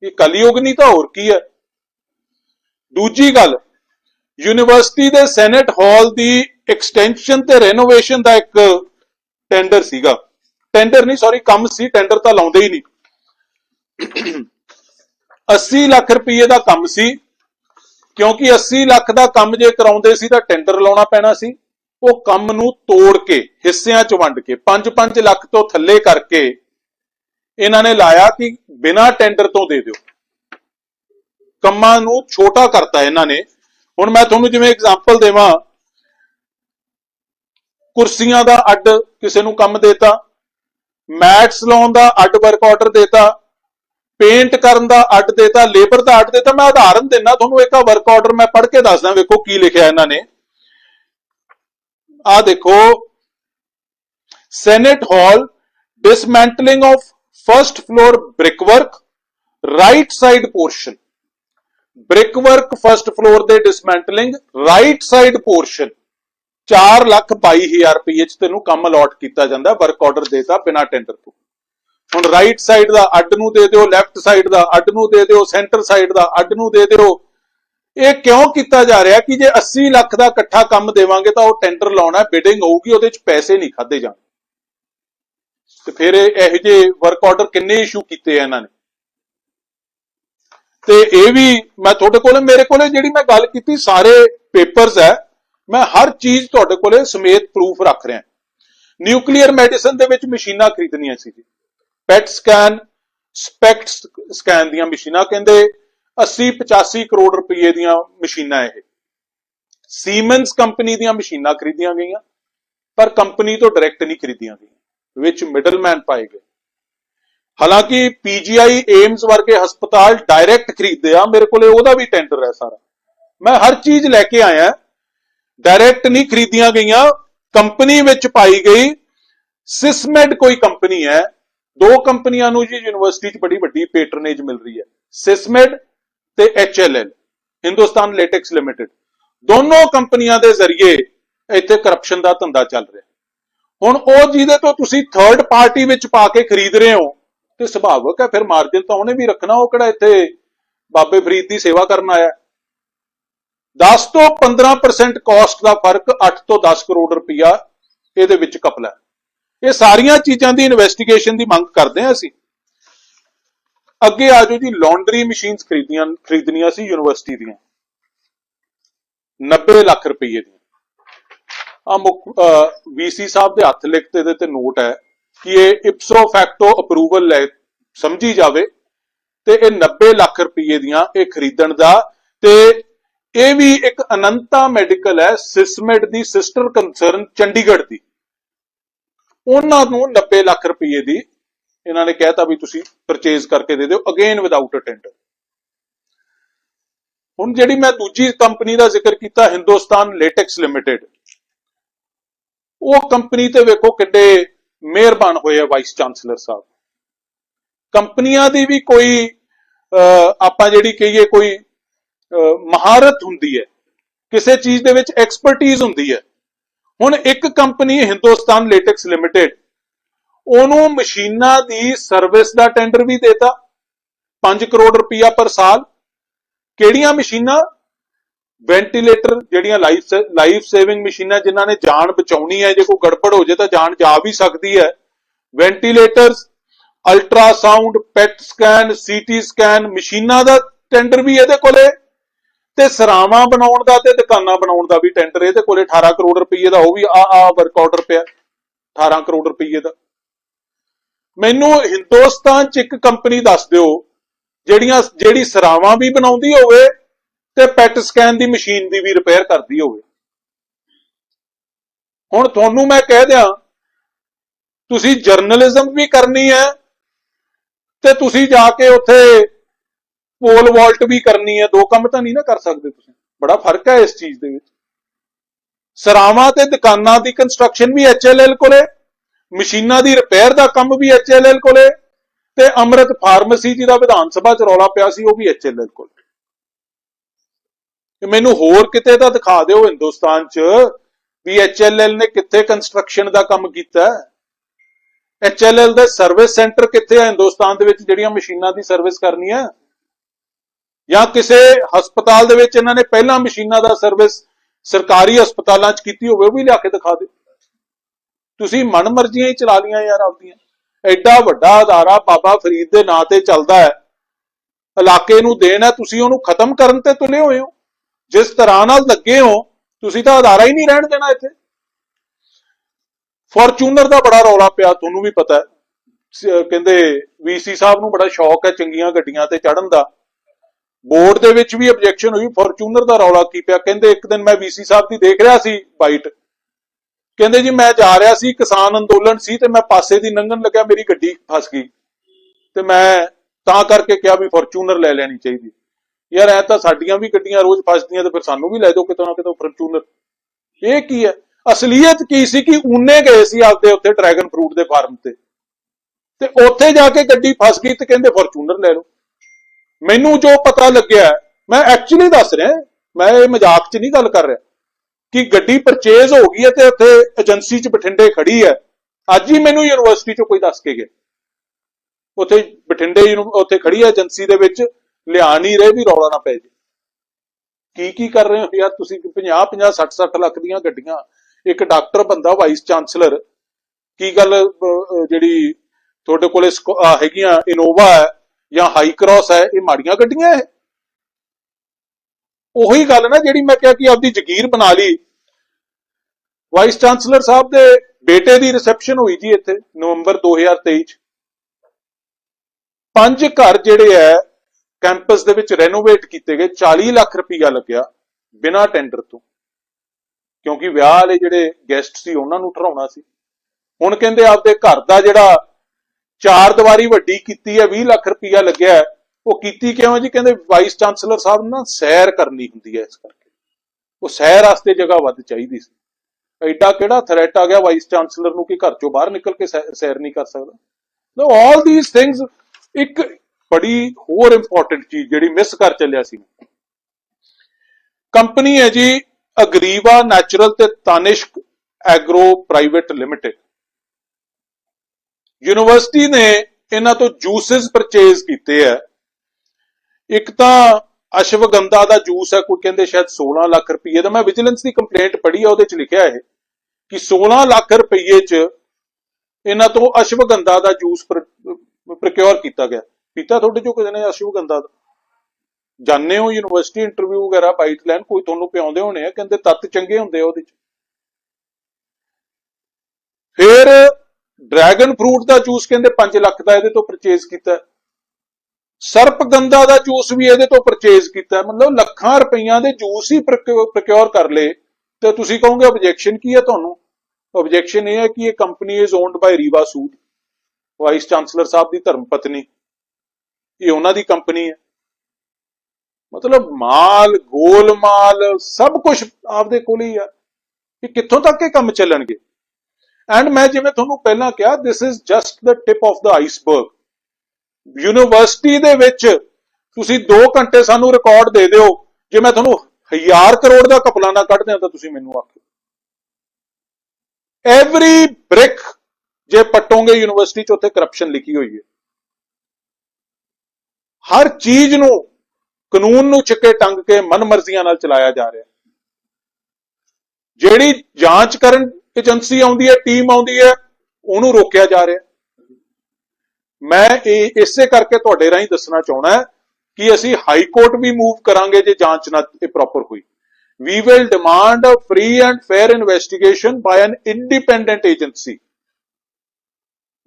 ਇਹ ਕਲਯੁਗ ਨਹੀਂ ਤਾਂ ਹੋਰ ਕੀ ਹੈ। ਦੂਜੀ ਗੱਲ, ਯੂਨੀਵਰਸਿਟੀ ਦੇ ਸੈਨੇਟ ਹਾਲ ਦੀ ਐਕਸਟੈਂਸ਼ਨ ਤੇ ਰੈਨੋਵੇਸ਼ਨ ਦਾ ਇੱਕ ਟੈਂਡਰ ਸੀਗਾ। ਟੈਂਡਰ ਨਹੀਂ ਸੌਰੀ ਕੰਮ ਸੀ ਟੈਂਡਰ ਤਾਂ ਲਾਉਂਦੇ ਹੀ ਨਹੀਂ। 80 ਲੱਖ ਰੁਪਏ ਦਾ ਕੰਮ ਸੀ, ਕਿਉਂਕਿ 80 ਲੱਖ ਦਾ ਕੰਮ ਜੇ ਕਰਾਉਂਦੇ ਸੀ ਤਾਂ ਟੈਂਡਰ ਲਾਉਣਾ ਪੈਣਾ ਸੀ। ਉਹ ਕੰਮ ਨੂੰ ਤੋੜ ਕੇ, ਹਿੱਸਿਆਂ 'ਚ ਵੰਡ ਕੇ 5-5 ਲੱਖ ਤੋਂ ਥੱਲੇ ਕਰਕੇ ਇਹਨਾਂ ਨੇ ਲਾਇਆ ਕਿ ਬਿਨਾਂ ਟੈਂਡਰ ਤੋਂ ਦੇ ਦਿਓ। ਕੰਮਾਂ ਨੂੰ ਛੋਟਾ ਕਰਤਾ ਇਹਨਾਂ ਨੇ। ਹੁਣ ਮੈਂ ਤੁਹਾਨੂੰ ਜਿਵੇਂ ਐਗਜ਼ਾਮਪਲ ਦੇਵਾਂ, ਕੁਰਸੀਆਂ ਦਾ ਅੱਡ ਕਿਸੇ ਨੂੰ ਕੰਮ ਦੇਤਾ, ਮੈਟਸ ਲਾਉਣ ਦਾ ਅੱਡ ਵਰਕ ਆਰਡਰ ਦੇਤਾ ਪੇਂਟ ਕਰਨ ਦਾ ਅੱਡ ਦੇਤਾ ਲੇਬਰ ਦਾ ਅੱਡ ਦੇਤਾ। ਮੈਂ ਉਦਾਹਰਨ ਦਿੰਨਾ, ਤੁਹਾਨੂੰ ਇੱਕ ਵਰਕ ਆਰਡਰ ਮੈਂ ਪੜ੍ਹ ਕੇ ਦੱਸਦਾ, ਵੇਖੋ ਕੀ ਲਿਖਿਆ ਇਹਨਾਂ ਨੇ। ਆ ਦੇਖੋ senate hall dismantling of first floor brickwork, right side portion brickwork first floor ਦੇ dismantling right side portion 4 lakh 22000 ਰੁਪਏ ਚ ਤੈਨੂੰ ਕੰਮ ਅਲਾਟ ਕੀਤਾ ਜਾਂਦਾ ਵਰਕ ਆਰਡਰ ਦੇਤਾ ਬਿਨਾ ਟੈਂਡਰ ਤੋਂ। ਹੁਣ ਰਾਈਟ ਸਾਈਡ ਦਾ ਅੱਡ ਨੂੰ ਦੇ ਦਿਓ ਲੈਫਟ ਸਾਈਡ ਦਾ ਅੱਡ ਨੂੰ ਦੇ ਦਿਓ ਸੈਂਟਰ ਸਾਈਡ ਦਾ ਅੱਡ ਨੂੰ ਦੇ ਦਿਓ। ਇਹ ਕਿਉਂ ਕੀਤਾ ਜਾ ਰਿਹਾ ਕਿ ਜੇ 80 ਲੱਖ ਦਾ ਇਕੱਠਾ ਕੰਮ ਦੇਵਾਂਗੇ ਤਾਂ ਉਹ ਟੈਂਡਰ ਲਾਉਣਾ ਬਿਡਿੰਗ ਹੋਊਗੀ, ਉਹਦੇ ਚ ਪੈਸੇ ਨਹੀਂ ਖਾਦੇ ਜਾਣ ਤੇ ਫਿਰ ਇਹ ਇਹੋ ਜਿਹੇ ਵਰਕ ਆਰਡਰ ਕਿੰਨੇ ਇਸ਼ੂ ਕੀਤੇ ਆ ਇਹਨਾਂ ਨੇ? ਤੇ ਇਹ ਵੀ ਮੈਂ ਤੁਹਾਡੇ ਕੋਲੇ, ਮੇਰੇ ਕੋਲੇ ਜਿਹੜੀ ਮੈਂ ਗੱਲ ਕੀਤੀ, ਸਾਰੇ ਪੇਪਰਸ ਹੈ, ਮੈਂ ਹਰ ਚੀਜ਼ ਤੁਹਾਡੇ ਕੋਲੇ ਸਮੇਤ ਪ੍ਰੂਫ ਰੱਖ ਰਿਹਾ। ਨਿਊਕਲੀਅਰ ਮੈਡੀਸਨ ਦੇ ਵਿੱਚ ਮਸ਼ੀਨਾਂ ਖਰੀਦਣੀਆਂ ਸੀ ਜੀ। ਪੈਟ ਸਕੈਨ ਸਪੈਕਟ ਸਕੈਨ ਦੀਆਂ ਮਸ਼ੀਨਾਂ ਕਹਿੰਦੇ 80 85 ਕਰੋੜ ਰੁਪਏ ਦੀਆਂ ਮਸ਼ੀਨਾਂ ਇਹ। ਸੀਮੈਂਸ ਕੰਪਨੀ ਦੀਆਂ ਮਸ਼ੀਨਾਂ ਖਰੀਦੀਆਂ ਗਈਆਂ, ਪਰ ਕੰਪਨੀ ਤੋਂ ਡਾਇਰੈਕਟ ਨਹੀਂ ਖਰੀਦੀਆਂ ਗਈਆਂ, ਵਿੱਚ ਮਿਡਲਮੈਨ ਪਾਏ ਗਏ। ਹਾਲਾਂਕਿ ਪੀਜੀਆਈ ਏਮਸ ਵਰਗੇ ਹਸਪਤਾਲ ਡਾਇਰੈਕਟ ਖਰੀਦਦੇ ਆ, ਮੇਰੇ ਕੋਲੇ ਉਹਦਾ ਵੀ ਟੈਂਡਰ ਹੈ ਸਾਰਾ। ਮੈਂ ਹਰ ਚੀਜ਼ ਲੈ ਕੇ ਆਇਆ। ਡਾਇਰੈਕਟ ਨਹੀਂ ਖਰੀਦੀਆਂ ਗਈਆਂ। ਕੰਪਨੀ ਵਿੱਚ ਪਾਈ ਗਈ। ਸਿਸਮੈਡ ਕੋਈ ਕੰਪਨੀ ਹੈ। ਦੋ ਕੰਪਨੀਆਂ ਨੂੰ ਜੀ ਯੂਨੀਵਰਸਿਟੀ 'ਚ ਬੜੀ ਵੱਡੀ ਪੇਟਰਨੇਜ ਮਿਲ ਰਹੀ ਹੈ। ਸਿਸਮੈਡ ਤੇ ਐਚਐਲਐਲ ਹਿੰਦੁਸਤਾਨ ਲੇਟੈਕਸ ਲਿਮਟਿਡ ਦੋਨੋਂ ਕੰਪਨੀਆਂ ਦੇ ਜ਼ਰੀਏ ਇੱਥੇ ਕਰਪਸ਼ਨ ਦਾ ਧੰਦਾ ਚੱਲ ਰਿਹਾ। ਹੁਣ ਉਹ ਜਿਹਦੇ ਤੋਂ ਤੁਸੀਂ ਥਰਡ ਪਾਰਟੀ ਵਿੱਚ ਪਾ ਕੇ ਖਰੀਦ ਰਹੇ ਹੋ ਤੇ ਸੁਭਾਵਕ ਹੈ, ਫਿਰ ਮਾਰਜਨ ਤਾਂ ਉਹਨੇ ਵੀ ਰੱਖਣਾ, ਉਹ ਕਿਹੜਾ ਇੱਥੇ ਬਾਬੇ ਫਰੀਦ ਦੀ ਸੇਵਾ ਕਰਨ ਆਇਆ। 10 ਤੋਂ 15% ਕਾਸਟ ਦਾ ਫ਼ਰਕ 8 ਤੋਂ 10 ਕਰੋੜ ਰੁਪਇਆ ਇਹਦੇ ਵਿੱਚ ਕਪਲਾ ਹੈ। ਇਹ ਸਾਰੀਆਂ ਚੀਜ਼ਾਂ ਦੀ ਇਨਵੈਸਟੀਗੇਸ਼ਨ ਦੀ ਮੰਗ ਕਰਦੇ ਹਾਂ ਅਸੀਂ। ਅੱਗੇ ਆ ਜਾਓ ਜੀ ਲਾਂਡਰੀ ਮਸ਼ੀਨਸ ਖਰੀਦੀਆਂ ਖਰੀਦਣੀਆਂ ਸੀ ਯੂਨੀਵਰਸਿਟੀ ਦੀਆਂ। 90 ਲੱਖ ਰੁਪਏ ਦੀਆਂ। ਆ ਮੁੱਖ ਵੀਸੀ ਸਾਹਿਬ ਦੇ ਹੱਥ ਲਿਖਤੇ ਦੇ ਤੇ ਨੋਟ ਹੈ। ਕਿ ਇਹ ਇਪਸੋ ਫੈਕਟੋ ਅਪਰੂਵਲ ਲੈ ਸਮਝੀ ਜਾਵੇ ਤੇ ਇਹ 90 ਲੱਖ ਰੁਪਏ ਦੀਆਂ ਇਹ ਖਰੀਦਣ ਦਾ ਤੇ ਇਹ ਵੀ ਇੱਕ ਅਨੰਤਾ ਮੈਡੀਕਲ ਹੈ, ਸਿਸਮੇਡ ਦੀ ਸਿਸਟਰ ਕੰਸਰਨ ਚੰਡੀਗੜ੍ਹ ਦੀ। ਉਹਨਾਂ ਨੂੰ 90 ਲੱਖ ਰੁਪਏ ਦੀ ਇਹਨਾਂ ਨੇ ਕਹਿਤਾ ਵੀ ਤੁਸੀਂ ਪਰਚੇਜ਼ ਕਰਕੇ ਦੇ ਦਿਓ ਅਗੇਨ ਵਿਦਆਊਟ ਅ ਟੈਂਡਰ ਹੁਣ ਜਿਹੜੀ ਮੈਂ ਦੂਜੀ ਕੰਪਨੀ ਦਾ ਜ਼ਿਕਰ ਕੀਤਾ, ਹਿੰਦੁਸਤਾਨ ਲੇਟੈਕਸ ਲਿਮਟਿਡ। ਉਹ ਕੰਪਨੀ ਤੇ ਵੇਖੋ ਕਿੱਡੇ ਮਿਹਰਬਾਨ ਹੋਏ ਆ ਵਾਈਸ ਚਾਂਸਲਰ ਸਾਹਿਬ। ਕੰਪਨੀਆਂ ਦੀ ਵੀ ਕੋਈ ਆਪਾਂ ਜਿਹੜੀ ਕਹੀਏ ਕੋਈ ਮਹਾਰਤ ਹੁੰਦੀ ਹੈ, ਕਿਸੇ ਚੀਜ਼ ਦੇ ਵਿੱਚ ਐਕਸਪਰਟੀਜ਼ ਹੁੰਦੀ ਹੈ। ਹੁਣ ਇੱਕ ਕੰਪਨੀ ਹਿੰਦੁਸਤਾਨ ਲੇਟੈਕਸ ਲਿਮਟਿਡ ਉਹਨੂੰ ਮਸ਼ੀਨਾਂ ਦੀ ਸਰਵਿਸ ਦਾ ਟੈਂਡਰ ਵੀ ਦੇਤਾ 5 ਕਰੋੜ ਰੁਪਇਆ ਪਰ ਸਾਲ। ਕਿਹੜੀਆਂ ਮਸ਼ੀਨਾਂ? ਵੈਂਟੀਲੇਟਰ ਜਿਹੜੀਆਂ ਲਾਈਫ ਲਾਈਫ ਸੇਵਿੰਗ ਮਸ਼ੀਨਾਂ ਜਿਨ੍ਹਾਂ ਨੇ ਜਾਨ ਬਚਾਉਣੀ ਹੈ, ਜੇ ਕੋਈ ਗੜਬੜ ਹੋ ਜੇ ਤਾਂ ਜਾਨ ਜਾ ਵੀ ਸਕਦੀ ਹੈ। Ventilators, ultrasound, PET scan, CT scan ਮਸ਼ੀਨਾਂ ਦਾ ਟੈਂਡਰ ਵੀ ਇਹਦੇ ਕੋਲੇ। ਤੇ ਸਰਾਵਾਂ ਬਣਾਉਣ ਦਾ ਤੇ ਦੁਕਾਨਾਂ ਬਣਾਉਣ ਦਾ ਵੀ ਟੈਂਡਰ ਇਹਦੇ ਕੋਲੇ। 18 ਕਰੋੜ ਰੁਪਏ ਦਾ, ਉਹ ਵੀ ਆ ਆ ਵਰਕ ਆਰਡਰ ਪਿਆ। 18 ਕਰੋੜ ਰੁਪਏ ਦਾ। ਮੈਨੂੰ ਹਿੰਦੁਸਤਾਨ ਚ ਇੱਕ ਕੰਪਨੀ ਦੱਸ ਦਿਓ, ਜਿਹੜੀਆਂ ਜਿਹੜੀ ਸਰਾਵਾਂ ਵੀ ਬਣਾਉਂਦੀ ਹੋਵੇ ਤੇ ਪੈਟ ਸਕੈਨ ਦੀ ਮਸ਼ੀਨ ਦੀ ਵੀ ਰਿਪੇਅਰ ਕਰਦੀ ਹੋਵੇ। ਹੁਣ ਤੁਹਾਨੂੰ ਮੈਂ ਕਹਿ ਦਿਆਂ, ਤੁਸੀਂ ਜਰਨਲਿਜ਼ਮ ਵੀ ਕਰਨੀ ਹੈ ਤੇ ਤੁਸੀਂ ਜਾ ਕੇ ਉੱਥੇ ਪੋਲ ਵਾਲਟ ਵੀ ਕਰਨੀ ਹੈ। ਦੋ ਕੰਮ ਤਾਂ ਨਹੀਂ ਨਾ ਕਰ ਸਕਦੇ ਤੁਸੀਂ। ਬੜਾ ਫ਼ਰਕ ਹੈ ਇਸ ਚੀਜ਼ ਦੇ ਵਿੱਚ। ਸਰਾਵਾਂ ਤੇ ਦੁਕਾਨਾਂ ਦੀ ਕੰਸਟਰਕਸ਼ਨ ਵੀ ਐਚਐਲਐਲ ਕੋਲੇ, ਮਸ਼ੀਨਾਂ ਦੀ ਰਿਪੇਅਰ ਦਾ ਕੰਮ ਵੀ ਐਚਐਲਐਲ ਕੋਲੇ ਤੇ ਅਮਰਤ ਫਾਰਮੇਸੀ ਜਿਹਦਾ ਵਿਧਾਨ ਸਭਾ ਚ ਰੌਲਾ ਪਿਆ ਸੀ, ਉਹ ਵੀ ਐਚਐਲਐਲ ਕੋਲੇ। ਤੇ ਮੈਨੂੰ ਹੋਰ ਕਿਤੇ ਤਾਂ ਦਿਖਾ ਦਿਓ ਹਿੰਦੁਸਤਾਨ ਚ ਵੀ ਐਚਐਲਐਲ ਨੇ ਕਿੱਥੇ ਕੰਸਟਰਕਸ਼ਨ ਦਾ ਕੰਮ ਕੀਤਾ ਐਚਐਲਐਲ ਦੇ ਸਰਵਿਸ ਸੈਂਟਰ ਕਿੱਥੇ ਆ ਹਿੰਦੁਸਤਾਨ ਦੇ ਵਿੱਚ ਜਿਹੜੀਆਂ ਮਸ਼ੀਨਾਂ ਦੀ ਸਰਵਿਸ ਕਰਨੀ ਹੈ? ਜਾਂ ਕਿਸੇ ਹਸਪਤਾਲ ਦੇ ਵਿੱਚ ਇਹਨਾਂ ਨੇ ਪਹਿਲਾਂ ਮਸ਼ੀਨਾਂ ਦਾ ਸਰਵਿਸ ਸਰਕਾਰੀ ਹਸਪਤਾਲਾਂ 'ਚ ਕੀਤੀ ਹੋਵੇ, ਉਹ ਵੀ ਲਿਆ ਕੇ ਦਿਖਾ ਦਿਓ। ਤੁਸੀਂ ਮਨਮਰਜ਼ੀਆਂ ਹੀ ਚਲਾ ਲੀਆਂ ਯਾਰ ਆਪਦੀਆਂ। ਐਡਾ ਵੱਡਾ ਅਦਾਰਾ ਬਾਬਾ ਫਰੀਦ ਦੇ ਨਾਂ ਤੇ ਚੱਲਦਾ ਹੈ। ਇਲਾਕੇ ਨੂੰ ਦੇਣ ਹੈ, ਤੁਸੀਂ ਉਹਨੂੰ ਖਤਮ ਕਰਨ ਤੇ ਤੁਲੇ ਹੋਏ ਹੋ। ਜਿਸ ਤਰ੍ਹਾਂ ਨਾਲ ਲੱਗੇ ਹੋ, ਤੁਸੀਂ ਤਾਂ ਅਦਾਰਾ ਹੀ ਨਹੀਂ ਰਹਿਣ ਦੇਣਾ ਇੱਥੇ। ਫੋਰਚੂਨਰ ਦਾ ਬੜਾ ਰੌਲਾ ਪਿਆ, ਤੁਹਾਨੂੰ ਵੀ ਪਤਾ ਹੈ। ਸ- ਕਹਿੰਦੇ ਵੀਸੀ ਸਾਹਿਬ ਨੂੰ ਬੜਾ ਸ਼ੌਕ ਹੈ ਚੰਗੀਆਂ ਗੱਡੀਆਂ ਤੇ ਚੜਨ ਦਾ। ਬੋਰਡ ਦੇ ਵਿੱਚ ਵੀ ਆਬਜੈਕਸ਼ਨ ਹੋਈ, ਫੋਰਚੂਨਰ ਦਾ ਰੌਲਾ ਕੀ ਪਿਆ? ਕਹਿੰਦੇ ਇੱਕ ਦਿਨ ਮੈਂ ਵੀਸੀ ਸਾਹਿਬ ਦੀ ਦੇਖ ਰਿਹਾ ਸੀ ਬਾਈਟ। ਕਹਿੰਦੇ ਜੀ, ਮੈਂ ਜਾ ਰਿਹਾ ਸੀ, ਕਿਸਾਨ ਅੰਦੋਲਨ ਸੀ ਤੇ ਮੈਂ ਪਾਸੇ ਦੀ ਲੰਘਣ ਲੱਗਿਆ, ਮੇਰੀ ਗੱਡੀ ਫਸ ਗਈ। ਤੇ ਮੈਂ ਤਾਂ ਕਰਕੇ ਕਿਹਾ ਵੀ ਫੋਰਚੂਨਰ ਲੈ ਲੈਣੀ ਚਾਹੀਦੀ। ਯਾਰ ਐ ਤਾਂ ਸਾਡੀਆਂ ਵੀ ਗੱਡੀਆਂ ਰੋਜ਼ ਫਸਦੀਆਂ ਤੇ ਫਿਰ ਸਾਨੂੰ ਵੀ ਲੈ ਦਿਓ ਕਿਤੋਂ ਨਾ ਕਿਤੋਂ ਫੋਰਚੂਨਰ ਇਹ ਕੀ ਹੈ ਅਸਲੀਅਤ ਕੀ ਸੀ ਕਿ ਉਨੇ ਗਏ ਸੀ ਆਪਦੇ ਉੱਥੇ ਡਰੈਗਨ ਫਰੂਟ ਦੇ ਫਾਰਮ ਤੇ। ਤੇ ਉੱਥੇ ਜਾ ਕੇ ਗੱਡੀ ਫਸ ਗਈ ਤੇ ਕਹਿੰਦੇ ਫੋਰਚੂਨਰ ਲੈ ਲਓ। ਮੈਨੂੰ ਜੋ ਪਤਾ ਲੱਗਿਆ, ਮੈਂ ਐਕਚੁਅਲੀ ਦੱਸ ਰਿਹਾ, ਮੈਂ ਇਹ ਮਜ਼ਾਕ 'ਚ ਨਹੀਂ ਗੱਲ ਕਰ ਰਿਹਾ ਕਿ ਗੱਡੀ ਪਰਚੇਜ਼ ਹੋ ਗਈ ਹੈ ਤੇ ਉੱਥੇ ਏਜੰਸੀ 'ਚ ਬਠਿੰਡੇ ਖੜੀ ਹੈ ਅੱਜ ਹੀ ਮੈਨੂੰ ਯੂਨੀਵਰਸਿਟੀ 'ਚੋਂ ਕੋਈ ਦੱਸ ਕੇ ਗਿਆ। ਉੱਥੇ ਬਠਿੰਡੇ ਯੂਨੀ- ਉੱਥੇ ਖੜੀ ਹੈ ਏਜੰਸੀ ਦੇ ਵਿੱਚ। ਲਿਆ ਨਹੀਂ ਰਹੇ ਵੀ ਰੌਲਾ ਨਾ ਪੈ ਜੇ। ਕੀ ਕੀ ਕਰ ਰਹੇ ਹੋ? ਯਾਰ ਤੁਸੀਂ 50 50 60 60 ਲੱਖ ਦੀਆਂ ਗੱਡੀਆਂ। ਇੱਕ ਡਾਕਟਰ ਬੰਦਾ, ਵਾਈਸ ਚਾਂਸਲਰ। ਕੀ ਗੱਲ ਜਿਹੜੀ ਤੁਹਾਡੇ ਕੋਲੇ ਹੈਗੀਆਂ, ਇਨੋਵਾ ਹੈ ਜਾਂ ਹਾਈ ਕ੍ਰਾਸ ਹੈ, ਇਹ ਮਾੜੀਆਂ ਗੱਡੀਆਂ ਇਹ? ਉਹੀ ਗੱਲ ਨਾ ਜਿਹੜੀ ਮੈਂ ਕਿਹਾ ਕਿ ਆਪਦੀ ਜ਼ਗੀਰ ਬਣਾ ਲਈ। ਵਾਈਸ ਚਾਂਸਲਰ ਸਾਹਿਬ ਦੇ ਬੇਟੇ ਦੀ ਰਿਸੈਪਸ਼ਨ ਹੋਈ ਜੀ ਇੱਥੇ, ਨਵੰਬਰ 2023 ਚ। ਪੰਜ ਘਰ ਜਿਹੜੇ ਹੈ ਕੈਂਪਸ ਦੇ ਵਿੱਚ ਰੈਨੋਵੇਟ ਕੀਤੇ ਗਏ 40 ਲੱਖ ਰੁਪਈਆ ਲੱਗਿਆ ਬਿਨਾਂ ਟੈਂਡਰ ਤੋਂ। ਕਿਉਂਕਿ ਵਿਆਹ ਵਾਲੇ ਜਿਹੜੇ ਗੈਸਟ ਸੀ, ਉਹਨਾਂ ਨੂੰ ਠਰਾਉਣਾ ਸੀ। ਹੁਣ ਕਹਿੰਦੇ ਆਪਦੇ ਘਰ ਦਾ ਜਿਹੜਾ ਚਾਰ ਦੀਵਾਰੀ ਵੱਡੀ ਕੀਤੀ ਹੈ 20 ਲੱਖ ਰੁਪਈਆ ਲੱਗਿਆ ਉਹ ਕੀਤੀ ਕਿਉਂ ਜੀ? ਕਹਿੰਦੇ ਵਾਈਸ ਚਾਂਸਲਰ ਸਾਹਿਬ ਨਾ ਸੈਰ ਕਰਨੀ ਹੁੰਦੀ ਹੈ ਇਸ ਕਰਕੇ। ਉਹ ਸੈਰ ਵਾਸਤੇ ਜਗ੍ਹਾ ਵੱਧ ਚਾਹੀਦੀ ਸੀ। ਐਡਾ ਕਿਹੜਾ ਥ੍ਰੈਟ ਆ ਗਿਆ ਵਾਈਸ ਚਾਂਸਲਰ ਨੂੰ ਕਿ ਘਰ ਚੋਂ ਬਾਹਰ ਨਿਕਲ ਕੇ ਸੈ- ਸੈਰ ਨਹੀਂ ਕਰ ਸਕਦਾ। ਲੋ ਆਲ ਥੀਸ ਥਿੰਗਸ ਇੱਕ ਬੜੀ ਹੋਰ ਇੰਪੋਰਟੈਂਟ ਚੀਜ਼ ਜਿਹੜੀ ਮਿਸ ਕਰ ਚੱਲਿਆ ਸੀ। ਕੰਪਨੀ ਹੈ ਜੀ ਅਗਰੀਵਾ ਨੈਚੁਰਲ ਤੇ Tanishk agro private limited. University ਨੇ ਇਹਨਾਂ ਤੋਂ ਜੂਸਸ ਪਰਚੇਜ਼ ਕੀਤੇ ਆ। ਇੱਕ ਤਾਂ ਅਸ਼ਵਗੰਧਾ ਦਾ ਜੂਸ ਹੈ ਕੋਈ ਕਹਿੰਦੇ ਸ਼ਾਇਦ 16 ਲੱਖ ਰੁਪਏ ਦਾ। ਮੈਂ ਵਿਜੀਲੈਂਸ ਦੀ ਕੰਪਲੇਂਟ ਪੜ੍ਹੀ ਆ, ਉਹਦੇ ਚ ਲਿਖਿਆ ਹੈ ਕਿ 16 ਲੱਖ ਰੁਪਏ ਚ ਇਹਨਾਂ ਤੋਂ ਅਸ਼ਵਗੰਧਾ ਦਾ ਜੂਸ ਪ੍ਰੋਕਿਉਰ ਕੀਤਾ ਗਿਆ। ਪੀਤਾ ਤੁਹਾਡੇ ਚੋਂ ਕਿਸੇ ਨੇ ਅਸ਼ਵਗੰਧਾ ਦਾ ਜਾਣਦੇ ਹੋ ਯੂਨੀਵਰਸਿਟੀ ਇੰਟਰਵਿਊ ਵਗੈਰਾ ਬਾਈਟ ਲੈਣ ਕੋਈ ਤੁਹਾਨੂੰ ਪਿਆਉਂਦੇ ਹੋਣੇ ਆ? ਕਹਿੰਦੇ ਤੱਤ ਚੰਗੇ ਹੁੰਦੇ ਆ ਉਹਦੇ ਚ। ਫਿਰ ਡਰੈਗਨ ਫਰੂਟ ਦਾ ਜੂਸ ਕਹਿੰਦੇ 5 ਲੱਖ ਦਾ ਇਹਦੇ ਤੋਂ ਪਰਚੇਜ਼ ਕੀਤਾ। ਸਰਪਗੰਧਾ ਦਾ ਜੂਸ ਵੀ ਇਹਦੇ ਤੋਂ ਪਰਚੇਜ਼ ਕੀਤਾ। ਮਤਲਬ ਲੱਖਾਂ ਰੁਪਈਆਂ ਦੇ ਜੂਸ ਹੀ ਪ੍ਰੋਕਿਉਰ ਕਰ ਲਏ। ਤੇ ਤੁਸੀਂ ਕਹੋਗੇ ਆਬਜੈਕਸ਼ਨ ਕੀ ਹੈ ਤੁਹਾਨੂੰ? ਆਬਜੈਕਸ਼ਨ ਇਹ ਹੈ ਕਿ ਇਹ company is owned by Reeva Sood vice chancellor ਸਾਹਿਬ ਦੀ ਧਰਮ ਪਤਨੀ। ਇਹ ਉਹਨਾਂ ਦੀ ਕੰਪਨੀ ਹੈ। ਮਤਲਬ ਮਾਲ, ਗੋਲਮਾਲ, ਸਭ ਕੁਝ ਆਪਦੇ ਕੋਲ ਹੀ ਆ ਕਿ ਕਿੱਥੋਂ ਤੱਕ ਇਹ ਕੰਮ ਚੱਲਣਗੇ। ਐਂਡ ਮੈਂ ਜਿਵੇਂ ਤੁਹਾਨੂੰ ਪਹਿਲਾਂ ਕਿਹਾ this is just the tip of the iceberg university ਦੇ ਵਿੱਚ ਤੁਸੀਂ 2 ਘੰਟੇ ਸਾਨੂੰ ਰਿਕਾਰਡ ਦੇ ਦਿਓ। ਜੇ ਮੈਂ ਤੁਹਾਨੂੰ 1000 ਕਰੋੜ ਦਾ ਕਪਲਾਨਾ ਕੱਢ ਦਿਆਂ ਤਾਂ ਤੁਸੀਂ ਮੈਨੂੰ ਆਖੋ ਐਵਰੀ ਬ੍ਰਿਕ ਜੇ ਪਟੋਗੇ ਯੂਨੀਵਰਸਿਟੀ ਚ ਉੱਥੇ ਕਰਪਸ਼ਨ ਲਿਖੀ ਹੋਈ ਹੈ। ਹਰ ਚੀਜ਼ ਨੂੰ, ਕਾਨੂੰਨ ਨੂੰ ਛਿੱਕੇ ਟੰਗ ਕੇ ਮਨਮਰਜ਼ੀਆਂ ਨਾਲ ਚਲਾਇਆ ਜਾ ਰਿਹਾ ਜਿਹੜੀ ਜਾਂਚ ਕਰਨ ਏਜੰਸੀ ਆਉਂਦੀ ਹੈ, ਟੀਮ ਆਉਂਦੀ ਹੈ, ਉਹਨੂੰ ਰੋਕਿਆ ਜਾ ਰਿਹਾ ਮੈਂ ਇਹ, ਇਸੇ ਕਰਕੇ ਤੁਹਾਡੇ ਰਾਹੀਂ ਦੱਸਣਾ ਚਾਹਣਾ ਕਿ ਅਸੀਂ ਹਾਈ ਕੋਰਟ ਵੀ ਮੂਵ ਕਰਾਂਗੇ ਜੇ ਜਾਂਚ ਨਾ, ਇਹ ਪ੍ਰੋਪਰ ਹੋਈ। We will demand a free and fair investigation by an independent agency.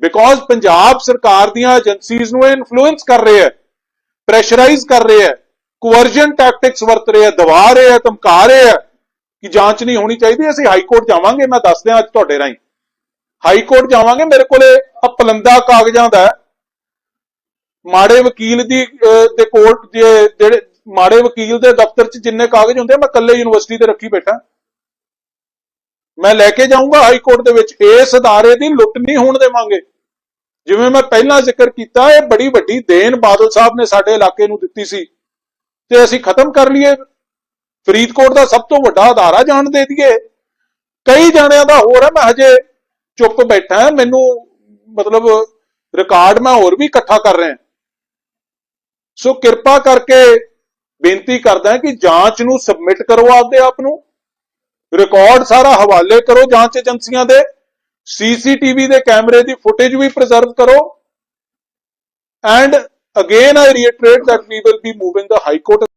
Because Punjab ਸਰਕਾਰ ਦੀਆਂ ਏਜੰਸੀਜ਼ ਨੂੰ ਇਨਫਲੂਐਂਸ ਕਰ ਰਹੇ ਹੈ ਪ੍ਰੈਸ਼ਰਾਈਜ਼ ਕਰ ਰਹੇ ਹੈ ਕੋਅਰਜਨ ਟੈਕਟਿਕਸ ਵਰਤ ਰਹੇ ਹੈ ਦਬਾ ਰਹੇ ਹੈ ਧਮਕਾ ਰਹੇ ਹੈ ਕਿ ਜਾਂਚ ਨਹੀਂ ਹੋਣੀ ਚਾਹੀਦੀ ਅਸੀਂ ਹਾਈ ਕੋਰਟ ਜਾਵਾਂਗੇ ਮੈਂ ਦੱਸ ਦਿਆਂ ਅੱਜ ਤੁਹਾਡੇ ਰਾਹੀਂ। ਹਾਈ ਕੋਰਟ ਜਾਵਾਂਗੇ ਮੇਰੇ ਕੋਲੇ ਆ ਪਲੰਦਾ ਕਾਗਜ਼ਾਂ ਦਾ ਮਾੜੇ ਵਕੀਲ ਦੀ ਅਹ, ਕੋਰਟ ਦੇ ਜਿਹੜੇ ਮਾੜੇ ਵਕੀਲ ਦੇ ਦਫ਼ਤਰ 'ਚ ਜਿੰਨੇ ਕਾਗਜ਼ ਹੁੰਦੇ ਮੈਂ ਇਕੱਲੇ ਯੂਨੀਵਰਸਿਟੀ ਤੇ ਰੱਖੀ ਬੈਠਾ। ਮੈਂ ਲੈ ਕੇ ਜਾਊਂਗਾ ਹਾਈ ਕੋਰਟ ਦੇ ਵਿੱਚ ਇਸ ਅਦਾਰੇ ਦੀ ਲੁੱਟ ਨਹੀਂ ਹੋਣ ਦੇਵਾਂਗੇ। ਜਿਵੇਂ ਮੈਂ ਪਹਿਲਾਂ ਜ਼ਿਕਰ ਕੀਤਾ, ਇਹ ਬੜੀ ਵੱਡੀ ਦੇਣ ਬਾਦਲ ਸਾਹਿਬ ਨੇ ਸਾਡੇ ਇਲਾਕੇ ਨੂੰ ਦਿੱਤੀ ਸੀ। ਤੇ ਅਸੀਂ ਖਤਮ ਕਰ ਲਈਏ। ਫਰੀਦਕੋਟ ਦਾ ਸਭ ਤੋਂ ਵੱਡਾ ਅਦਾਰਾ ਜਾਣ ਦੇ ਦਈਏ। ਕਈ ਜਾਣਿਆਂ ਦਾ ਹੋਰ ਹੈ, ਮੈਂ ਹਜੇ ਚੁੱਪ ਬੈਠਾ ਮੈਨੂੰ ਮਤਲਬ ਰਿਕਾਰਡ ਮੈਂ ਹੋਰ ਵੀ ਇਕੱਠਾ ਕਰ ਰਿਹਾ ਸੋ ਕਿਰਪਾ ਕਰਕੇ ਬੇਨਤੀ ਕਰਦਾ ਕਿ ਜਾਂਚ ਨੂੰ ਸਬਮਿਟ ਕਰੋ ਆਪਦੇ ਆਪ ਨੂੰ। ਰਿਕਾਰਡ ਸਾਰਾ ਹਵਾਲੇ ਕਰੋ ਜਾਂਚ ਏਜੰਸੀਆਂ ਦੇ। ਸੀਸੀਟੀਵੀ ਦੇ ਕੈਮਰੇ ਦੀ ਫੁਟੇਜ ਵੀ ਪ੍ਰੀਜ਼ਰਵ ਕਰੋ। And again I reiterate that we will be moving the high court